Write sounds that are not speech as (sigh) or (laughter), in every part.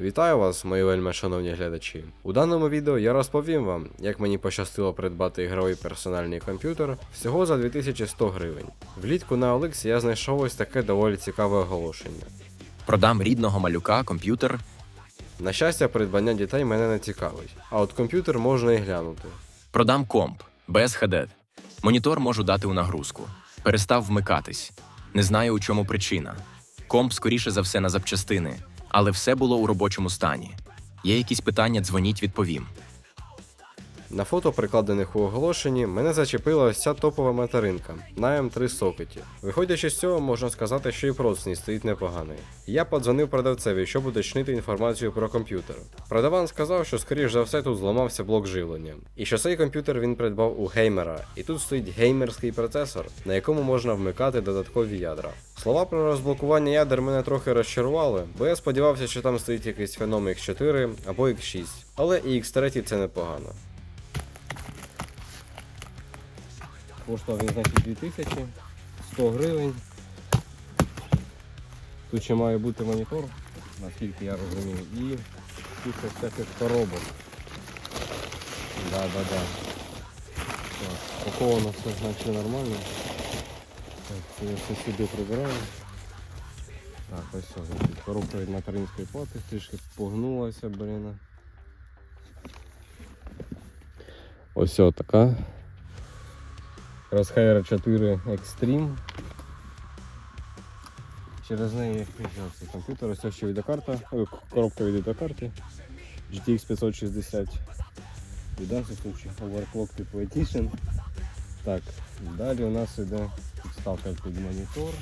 Вітаю вас, мої вельми шановні глядачі. У даному відео я розповім вам, як мені пощастило придбати ігровий персональний комп'ютер всього за 2100 гривень. Влітку на OLX я знайшов ось таке доволі цікаве оголошення. Продам рідного малюка комп'ютер. На щастя, придбання дітей мене не цікавить, а от комп'ютер можна і глянути. Продам комп без HD. Монітор можу дати у нагрузку. Перестав вмикатись. Не знаю, у чому причина. Комп, скоріше за все, на запчастини, але все було у робочому стані. Є якісь питання, дзвоніть, відповім. На фото, прикладених у оголошенні, мене зачепила ось ця топова материнка на М3 сокеті. Виходячи з цього, можна сказати, що і процесний стоїть непоганий. Я подзвонив продавцеві, щоб уточнити інформацію про комп'ютер. Продаван сказав, що скоріш за все тут зламався блок живлення, і що цей комп'ютер він придбав у геймера, і тут стоїть геймерський процесор, на якому можна вмикати додаткові ядра. Слова про розблокування ядер мене трохи розчарували, бо я сподівався, що там стоїть якийсь феном X4 або X6, але і X3 це непогано. Коштував він, значить, 2000, 100 гривень. Тут ще має бути монітор, наскільки я розумію, і куча всяких коробок. Да, да, да. Так, все значить нормально. Так, я все сюди прибираю. Так, ось все, коробка від материнської плати трішки погнулася, блін. Ось така. Crosshair 4 Extreme. Через неї цей комп'ютер, ось ще відеокарта, коробка від відеокарти GTX 560. В даному случае overclock типу Edition. Так, далі у нас іде підставка під монітор.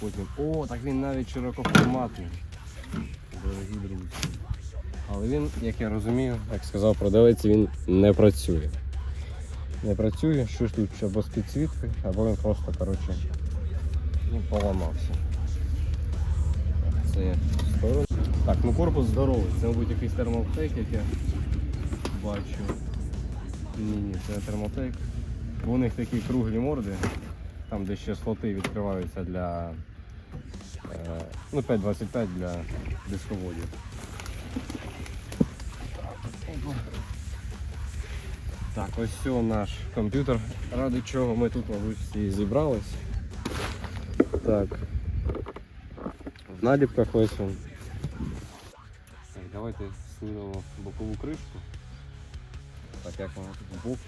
Потім. О, так він навіть широкоформатний. Дорогі друзі. Але він, як я розумію, як сказав продавець, він не працює не працює, що ж тут або з підсвіткою, або він просто коротше, ну, поламався. Це сторону. Так, ну корпус здоровий, це мабуть якийсь термотек, як я бачу. Ні, ні, це не термотек. У них такі круглі морди, там де ще слоти відкриваються для е, ну, 5.25 для дисководів. Так, ось все наш комп'ютер. Ради чого ми тут, мабуть, всі зібрались. Так. В наліпках ось він. Так, давайте знімемо бокову кришку. Так, як вона тут в бок.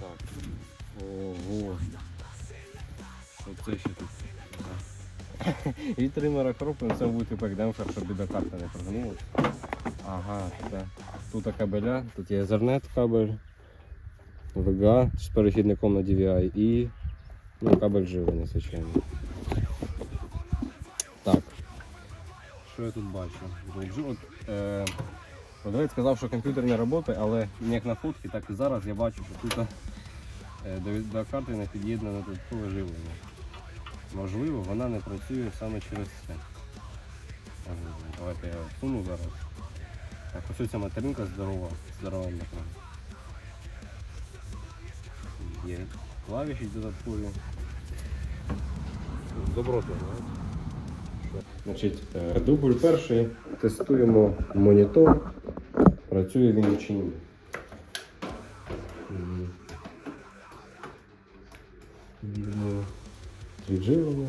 Так. Ого. Оце ще тут. (laughs) І тримера кропи, це буде типу як демпфер, щоб бідокарта не прогнулася. Ага, так. Тут кабеля, тут є Ethernet кабель, VGA з перехідником на DVI і ну, кабель живлення, звичайно. Так. Що я тут бачу? От, е, продавець сказав, що комп'ютер не працює, але як на фотці, так і зараз я бачу, що тут е, до, до карти не під'єднане додаткове живлення. Можливо, вона не працює саме через це. Давайте я суну зараз. Так, ось ця материнка здорова, здоровенна прям. Є клавіші додаткові. Доброти, Значить, е, дубль перший. Тестуємо монітор. Працює він чи ні. Підживлення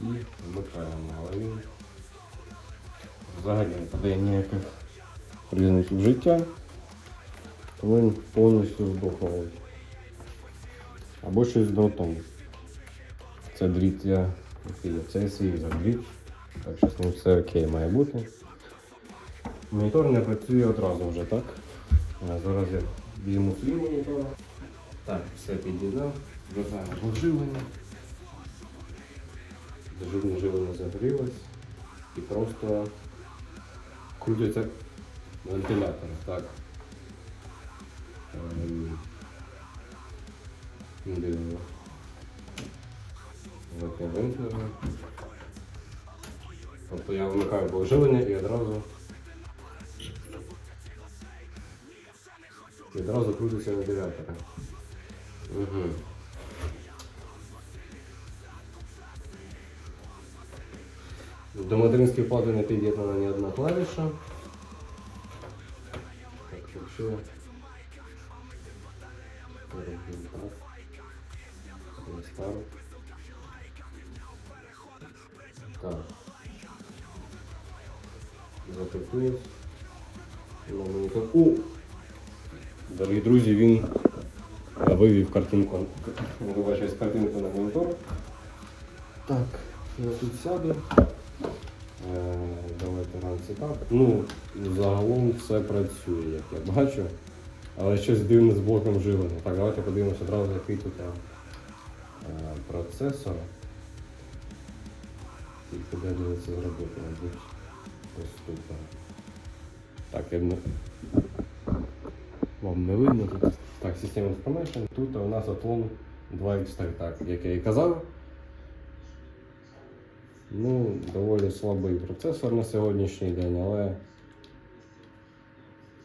і вмикаємо, але він взагалі не подає ніяких признаків життя, то він повністю здоховий. Або щось з дротом. Це дріт, я це свій за дріт. Так що з ним все окей має бути. Монітор не працює одразу вже, так? А зараз я візьму свій монітор. Так, все під'єднав, вважаємо поживлення. Дежурне живлення загорілось і просто крутяться вентилятори. Так. Ем. Тобто я вмикаю положення і одразу і одразу крутиться вентилятори. Угу. До материнської плати не під'єднана ні одна клавіша. Так, якщо... Так. Запитуюсь. О! Дорогі друзі, він вивів картинку. Вибачаюсь, картинку на монітор. Так, я тут сяду. Ну, загалом все працює, як я бачу. Але щось дивне з блоком живлення. Так, давайте подивимося одразу, який тут е, процесор. Куди буде це зробити, мабуть. Е. Так, я не... Вам не видно тут. Так, система Information. Тут у нас Atlon 2X так, як я і казав. Ну, доволі слабий процесор на сьогоднішній день, але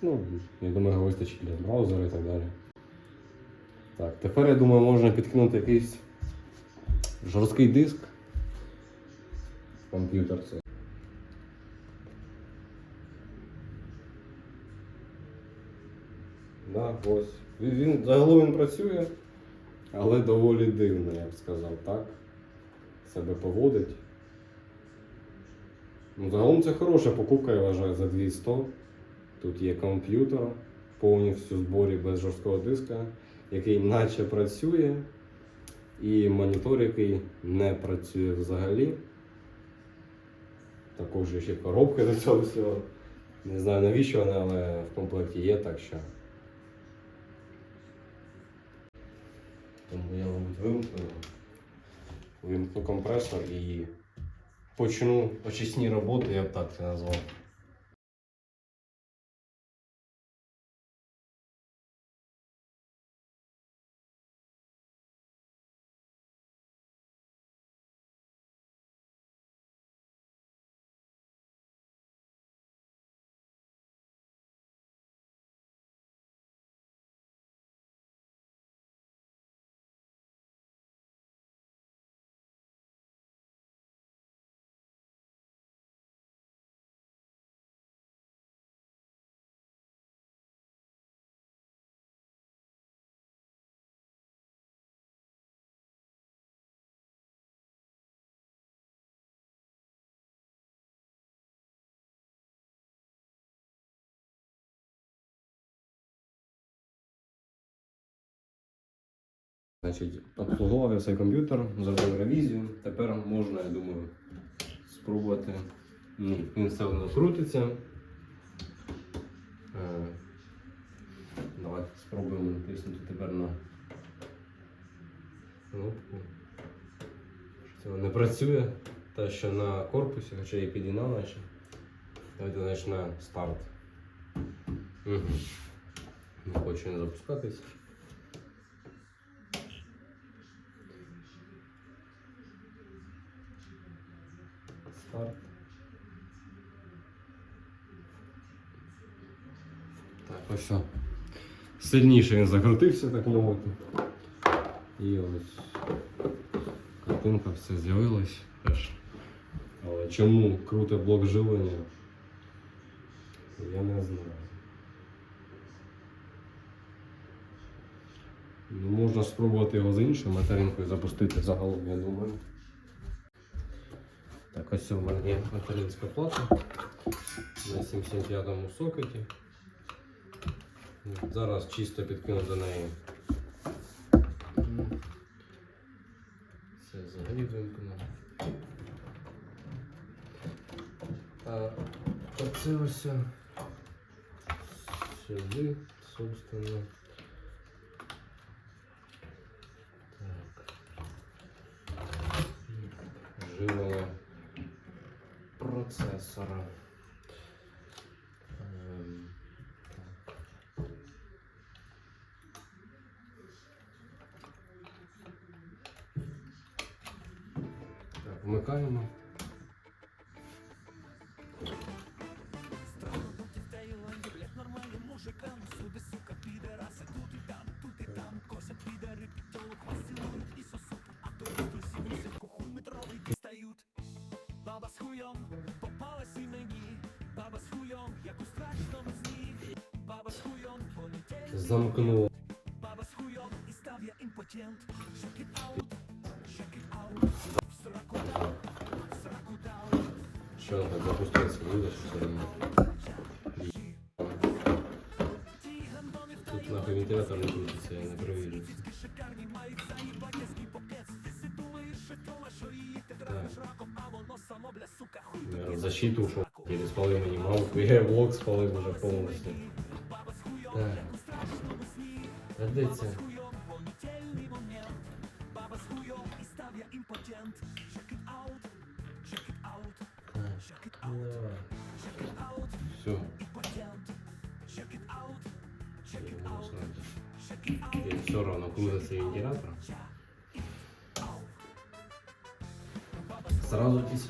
ну, я думаю, його вистачить для браузера і так далі. Так, тепер я думаю, можна підкинути якийсь жорсткий диск. Комп'ютер це. Да, ось. Він загалом він працює, але доволі дивно, я б сказав, так? Себе поводить. Ну, загалом це хороша покупка, я вважаю, за 200. Тут є комп'ютер, повністю в зборі без жорсткого диска, який наче працює, і монітор, який не працює взагалі. Також є ще коробка до цього всього. Не знаю навіщо вона, але в комплекті є, так що. Тому я, мабуть, вимкну. Вимкну компресор і почну очисні роботи, я б так це назвав. Значить, обслуговував я цей комп'ютер, зробив ревізію. Тепер можна, я думаю, спробувати. Ні, він все одно крутиться. Е, Давайте спробуємо натиснути тепер на кнопку. Це не працює. Те, що на корпусі, хоча і підігнав наче. Давайте значить, на старт. Угу. Не хоче не запускатись. Старт. Так, ось все. Сильніше він закрутився, так мовити. І ось картинка все з'явилась теж. Але чому круте блок живлення? Я не знаю. Ну, можна спробувати його з іншою материнкою запустити загалом, я думаю. Ось у мене є материнська плата на 75-му сокеті. Зараз чисто підкину до неї. Це взагалі вимкну. А оце ось сюди, собственно. Так. Живлення процесора. Ем, так. Так, вмикаємо. Все одно. Тут нахуй вентилятор не крутиться, я не провірю. Защиту ушел. Или спалил минималку. Я блок спалил (laughs) уже полностью. Так. А?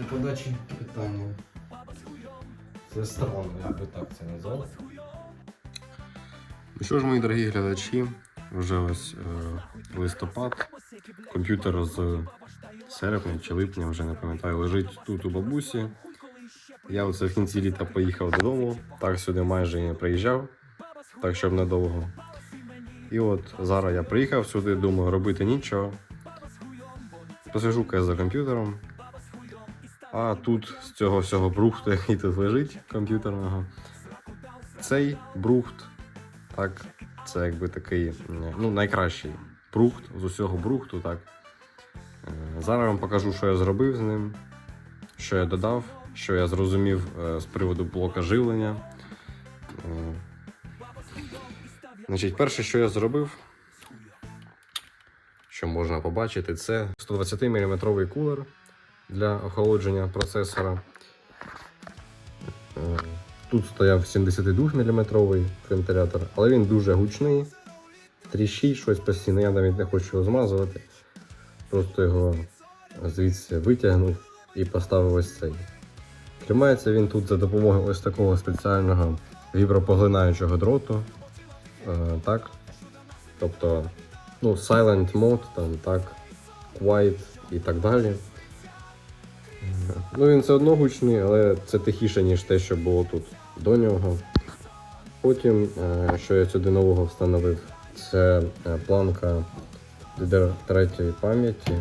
Після подачі питання. Це странно, я би так це назвав. Ну що ж, мої дорогі глядачі, вже ось е, листопад. Комп'ютер з серпня чи липня, вже не пам'ятаю, лежить тут у бабусі. Я оце в кінці літа поїхав додому, так сюди майже і не приїжджав, так щоб недовго. І от зараз я приїхав сюди, думаю, робити нічого. Посижу я за комп'ютером. А тут з цього всього брухту, який тут лежить комп'ютерного, цей брухт, так, це якби такий ну, найкращий брухт з усього брухту, так. Е, Зараз вам покажу, що я зробив з ним, що я додав, що я зрозумів е, з приводу блока живлення. Е, Значить, перше, що я зробив, що можна побачити, це 120 мм кулер для охолодження процесора. Е, Тут стояв 72 мм вентилятор, але він дуже гучний, тріщить щось постійно, я навіть не хочу його змазувати. Просто його звідси витягнув і поставив ось цей. Тримається він тут за допомогою ось такого спеціального вібропоглинаючого дроту. Е, так. Тобто, ну, silent mode, там, так, quiet і так далі. Ну, він все одно гучний, але це тихіше, ніж те, що було тут до нього. Потім, е, що я сюди нового встановив, це е, планка DDR3 пам'яті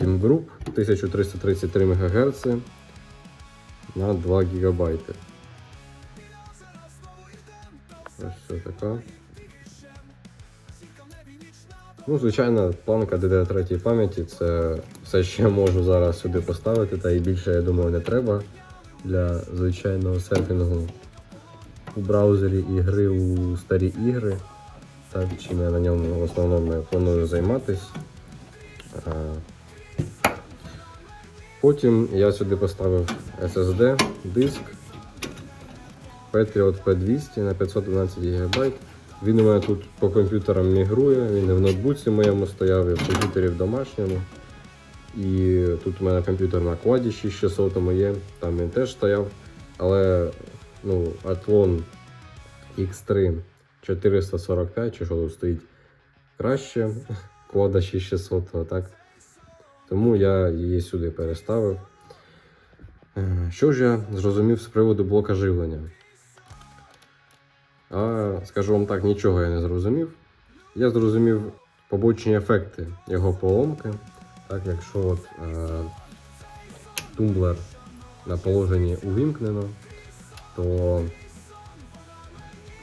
Team Group 1333 МГц на 2 ГБ. Ось все така. Ну, звичайно, планка DDR3 пам'яті це все, що я можу зараз сюди поставити, та і більше, я думаю, не треба для звичайного серфінгу у браузері і гри у старі ігри. Так, чим я на ньому в основному планую займатися. Потім я сюди поставив SSD, диск Patriot P200 на 512 ГБ. Він у мене тут по комп'ютерам мігрує, він і в ноутбуці моєму стояв, і в комп'ютері в домашньому. І тут у мене комп'ютер на кваді 6600 є, там він теж стояв. Але ну, Athlon X3 445, чи що тут стоїть краще, квада 6600, так. Тому я її сюди переставив. Е, Що ж я зрозумів з приводу блока живлення? А скажу вам так, нічого я не зрозумів. Я зрозумів побочні ефекти його поломки. Так, якщо от, е, тумблер на положенні увімкнено, то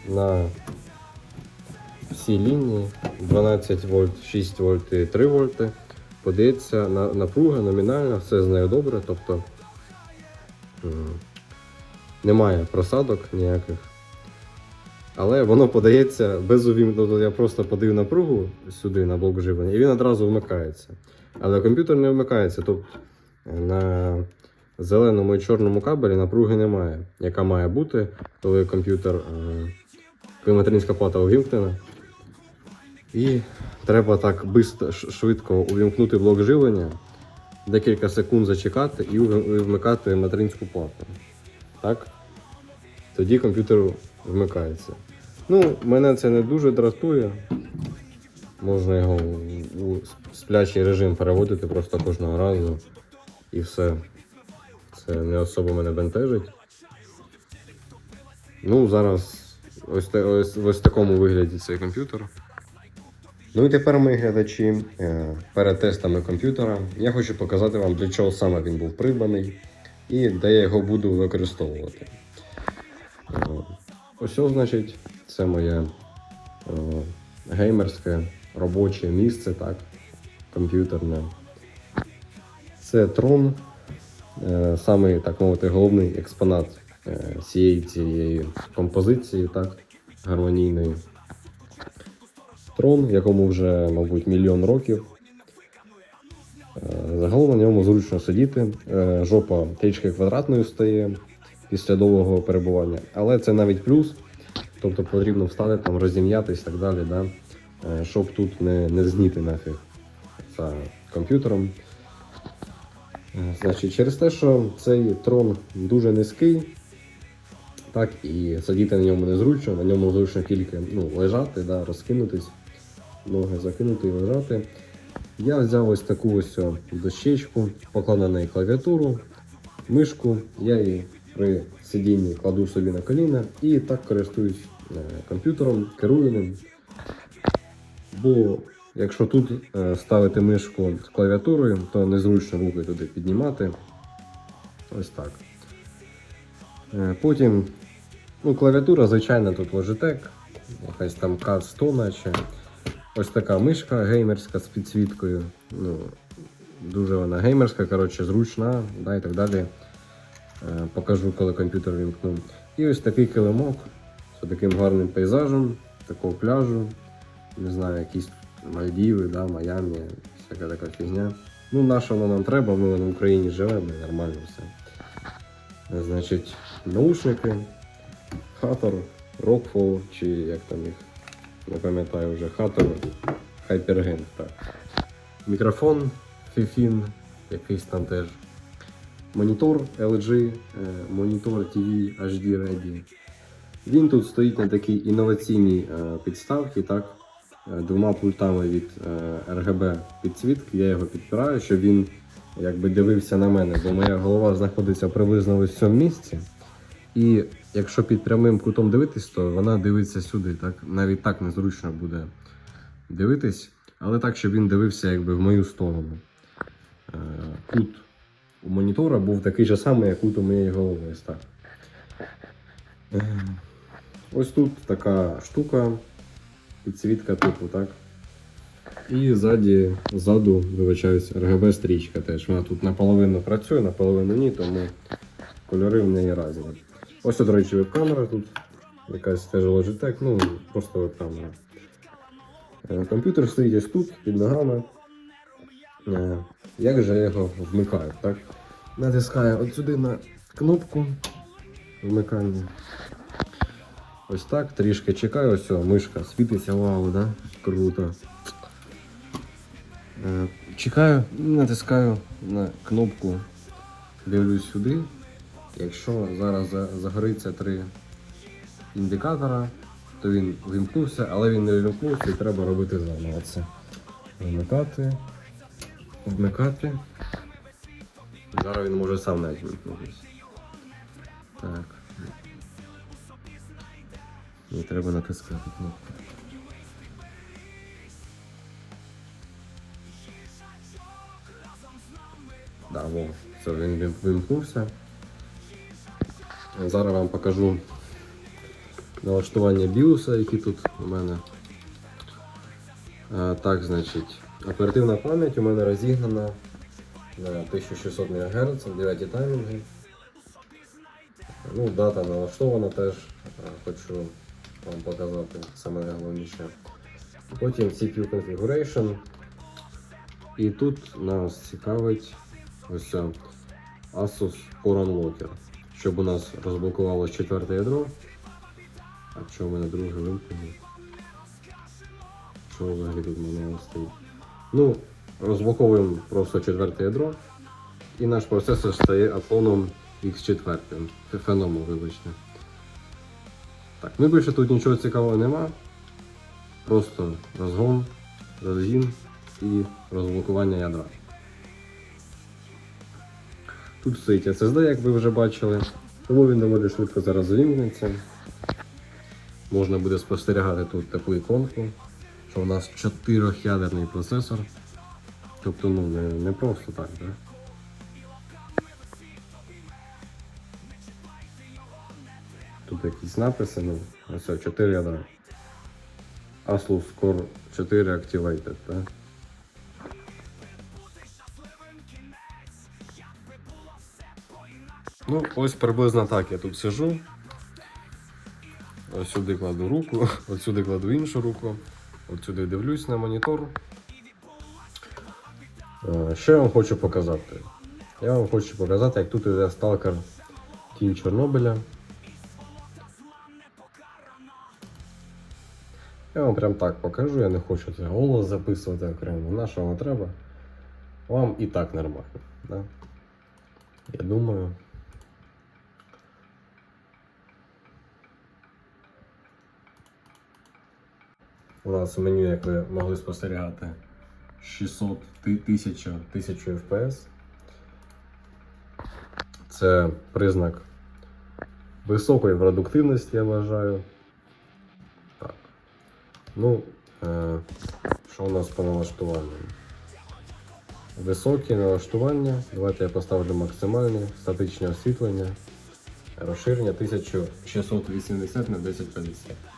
на всій лінії 12 вольт, 6 вольт і 3 вольти подається на, напруга номінальна, все з нею добре, тобто немає просадок ніяких. Але воно подається без увімкнення. Тобто я просто подаю напругу сюди на блок живлення, і він одразу вмикається. Але комп'ютер не вмикається. Тобто на зеленому і чорному кабелі напруги немає, яка має бути, коли комп'ютер, е, коли материнська плата увімкнена. І треба так швидко увімкнути блок живлення, декілька секунд зачекати і вмикати материнську плату. Так? Тоді комп'ютер вмикається. Ну, мене це не дуже дратує. Можна його у- сплячий режим переводити просто кожного разу. І все. Це не особо мене бентежить. Ну, зараз ось, ось, в такому вигляді цей комп'ютер. Ну і тепер, мої глядачі, е, перед тестами комп'ютера я хочу показати вам, для чого саме він був придбаний і де я його буду використовувати. Е, ось, значить, це моє е, геймерське робоче місце, так, комп'ютерне. Це трон, е, саме, так мовити, головний експонат е, всієї цієї композиції, так, гармонійної. Трон, якому вже, мабуть, мільйон років. Е, Загалом на ньому зручно сидіти. Е, Жопа трішки квадратною стає після довгого перебування, але це навіть плюс. Тобто потрібно встати, там, розім'ятись і так далі, да? е, щоб тут не, не згніти нафіг за комп'ютером. Е, Значить, через те, що цей трон дуже низький, так і сидіти на ньому незручно, на ньому зручно тільки ну, лежати, да, розкинутись, ноги закинути і лежати. Я взяв ось таку ось дощечку, поклав на неї клавіатуру, мишку, я її при сидінні кладу собі на коліна і так користуюсь е, комп'ютером, керую ним. Бо якщо тут е, ставити мишку з клавіатурою, то незручно руки туди піднімати. Ось так. Е, Потім ну, клавіатура, звичайно, тут Logitech, якась там CAD 100 наче. Ось така мишка геймерська з підсвіткою. Ну, дуже вона геймерська, коротше, зручна, да, і так далі. Е, Покажу, коли комп'ютер вімкну. І ось такий килимок з таким гарним пейзажем, такого пляжу. Не знаю, якісь Мальдіви, да, Майамі, всяка така фігня. Ну, на що воно нам треба, ми в Україні живемо, і нормально все. Е, Значить, наушники, хатор, Rockfall, чи як там їх, не пам'ятаю вже, хатор, Hypergen, так. Мікрофон, Fifin, якийсь там теж. Монітор LG, е, монітор TV HD Ready. Він тут стоїть на такій інноваційній е, підставці, так, е, двома пультами від RGB підсвітки. Я його підпираю, щоб він якби дивився на мене, бо моя голова знаходиться приблизно в цьому місці. І якщо під прямим кутом дивитись, то вона дивиться сюди. Так? Навіть так незручно буде дивитись, але так, щоб він дивився якби в мою сторону. Кут у монітора був такий же самий, як у моєї голови. Ось. Е, Ось тут така штука, підсвітка типу, так. І ззаді, ззаду, вибачаюсь, RGB стрічка теж. Вона тут наполовину працює, наполовину ні, тому кольори в неї разні. Ось, до речі, веб-камера тут. Якась теж Logitech, ну просто веб-камера. Е, Комп'ютер стоїть ось тут, під ногами. Е, Як же я його вмикаю, так? Натискаю от сюди на кнопку вмикання. Ось так, трішки чекаю, ось мишка світиться, вау, да? Круто. Е, Чекаю, натискаю на кнопку, дивлюсь сюди. Якщо зараз загориться три індикатора, то він вимкнувся, але він не вимкнувся і треба робити заново це. Вмикати, вмикати. Зараз він може сам навіть вимкнутися. Так. Не треба натискати кнопку. Да, во, все, він вимкнувся. Зараз вам покажу налаштування біоса, які тут у мене. Так, значить, оперативна пам'ять у мене розігнана на 1600 МГц, 9 таймінги. Ну, дата налаштована теж, хочу вам показати саме найголовніше. Потім CPU Configuration. І тут нас цікавить ось ця Asus Core Unlocker, щоб у нас розблокувалось четверте ядро. А що в мене друге вимкнено? Що взагалі тут мене стоїть? Ну, розблоковуємо просто четверте ядро. І наш процесор стає Atlon X4. Феномо, вибачте. Так, ну більше тут нічого цікавого нема. Просто розгон, розгін і розблокування ядра. Тут стоїть SSD, як ви вже бачили, тому він доволі швидко зараз завімкнеться. можна буде спостерігати тут таку іконку, що у нас чотирьохядерний процесор. Тобто, ну, не, не просто так, да? Тут якісь написи, ну, ось 4 ядра. Asus Core 4 Activated, так? Ну, ось приблизно так я тут сижу. Ось сюди кладу руку, (laughs) от сюди кладу іншу руку, от сюди дивлюсь на монітор. Е, Що я вам хочу показати? Я вам хочу показати, як тут іде сталкер Тінь Чорнобиля. Я вам прям так покажу, я не хочу це голос записувати окремо. На що вам треба? Вам і так нормально. Да? Я думаю. У нас меню, як ви могли спостерігати, 600 1000 1000 FPS. Це признак високої продуктивності, я вважаю. Так. Ну, е, що у нас по налаштуванням? Високі налаштування. Давайте я поставлю максимальне, статичне освітлення, розширення 1680 на 1050.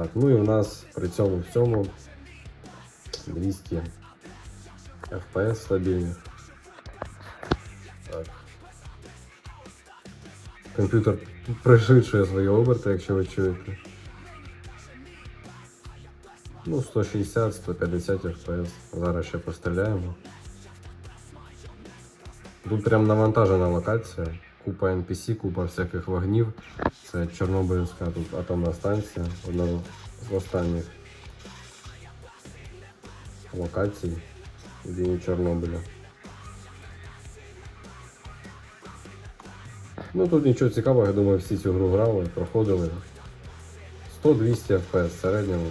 Так, ну і в нас при цьому всьому 200 FPS стабільних. Так. Комп'ютер пришвидшує свої оберти, якщо ви чуєте. Ну, 160-150 FPS. Зараз ще постріляємо. Тут прям навантажена локація. Купа NPC, купа всяких вогнів. Це Чорнобильська тут атомна станція, одна з останніх локацій в війні Чорнобиля. Ну тут нічого цікавого, я думаю, всі цю гру грали, проходили. 100-200 FPS в середньому.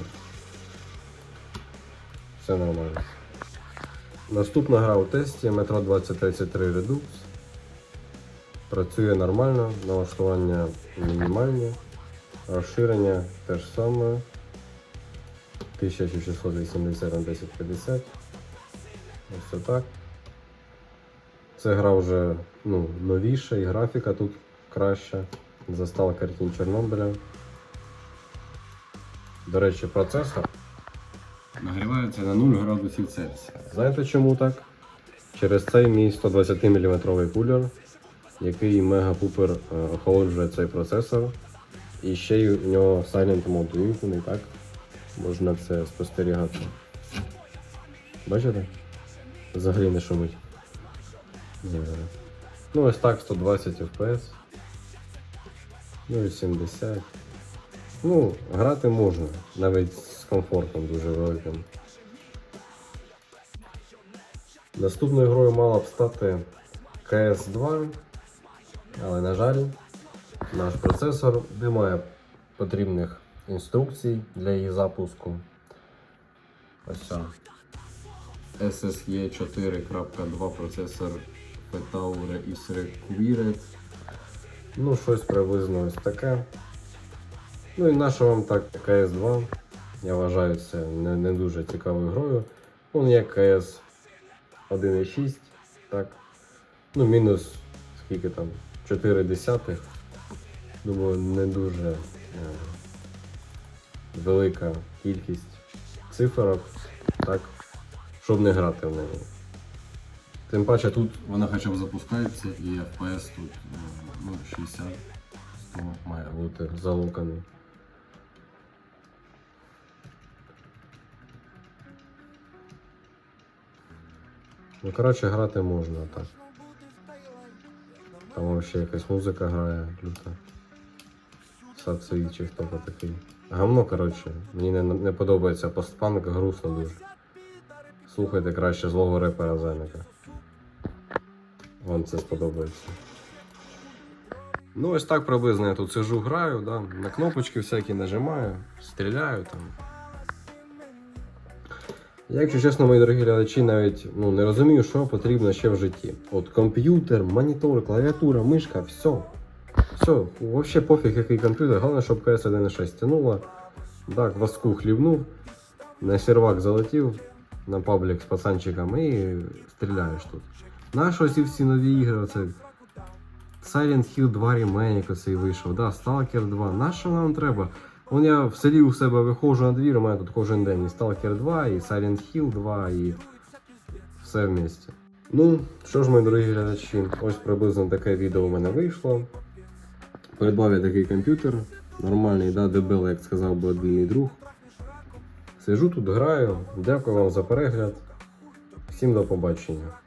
Все нормально. Наступна гра у тесті Metro 2033 Redux. Працює нормально, налаштування мінімальні, розширення теж саме. 1680 на 1050. Ось так. Це гра вже ну, новіша і графіка тут краща. Застала картин Чорнобиля. До речі, процесор нагрівається на 0 градусів Цельсія. Знаєте чому так? Через цей мій 120 мм кулер, який мега-пупер е, охолоджує цей процесор. І ще й у нього Silent Mode вимкнений, так? Можна це спостерігати. Бачите? Взагалі не шумить. Е, Ну, ось так 120 FPS. Ну і 70. Ну, грати можна, навіть з комфортом дуже великим. Наступною грою мала б стати CS2, але, на жаль, наш процесор не має потрібних інструкцій для її запуску. Ось ця SSE 4.2 процесор Petaure is required. Ну, щось приблизно ось таке. Ну і наша вам так КС2. Я вважаю це не, не дуже цікавою грою. Вон є КС 1.6, так. Ну, мінус скільки там? 4 десятих. Думаю, не дуже е, велика кількість циферок, так, щоб не грати в неї. Тим паче тут вона хоча б запускається і FPS тут е, ну, 60 100 має бути залуканий. Ну, коротше, грати можна так. Там взагалі якась музика грає люта. Сацуї чи хто то такий. Гавно, коротше, мені не, не подобається постпанк, грустно дуже. Слухайте краще злого репера Зеника. Вам це сподобається. Ну, ось так приблизно я тут сижу, граю, да, на кнопочки всякі нажимаю, стріляю там. Я, якщо чесно, мої дорогі глядачі, навіть ну, не розумію, що потрібно ще в житті. От комп'ютер, монітор, клавіатура, мишка, все. Все, взагалі пофіг, який комп'ютер, головне, щоб КС 1.6 тянуло. Так, васку хлібнув, на сервак залетів на паблік з пацанчиками і стріляєш тут. Нащо ці всі нові ігри? Оце Silent Hill 2 ремейк оцей вийшов, да, Stalker 2. Нащо нам треба? Вон я в у себе виходжу на двір, у мене тут кожен день і Stalker 2, і Silent Hill 2, і все вместе. Ну, що ж, мої дорогі глядачі, ось приблизно таке відео у мене вийшло. Придбав я такий комп'ютер. Нормальний, да, дебел, як сказав би один мій друг. Сижу тут, граю. Дякую вам за перегляд. Всім до побачення.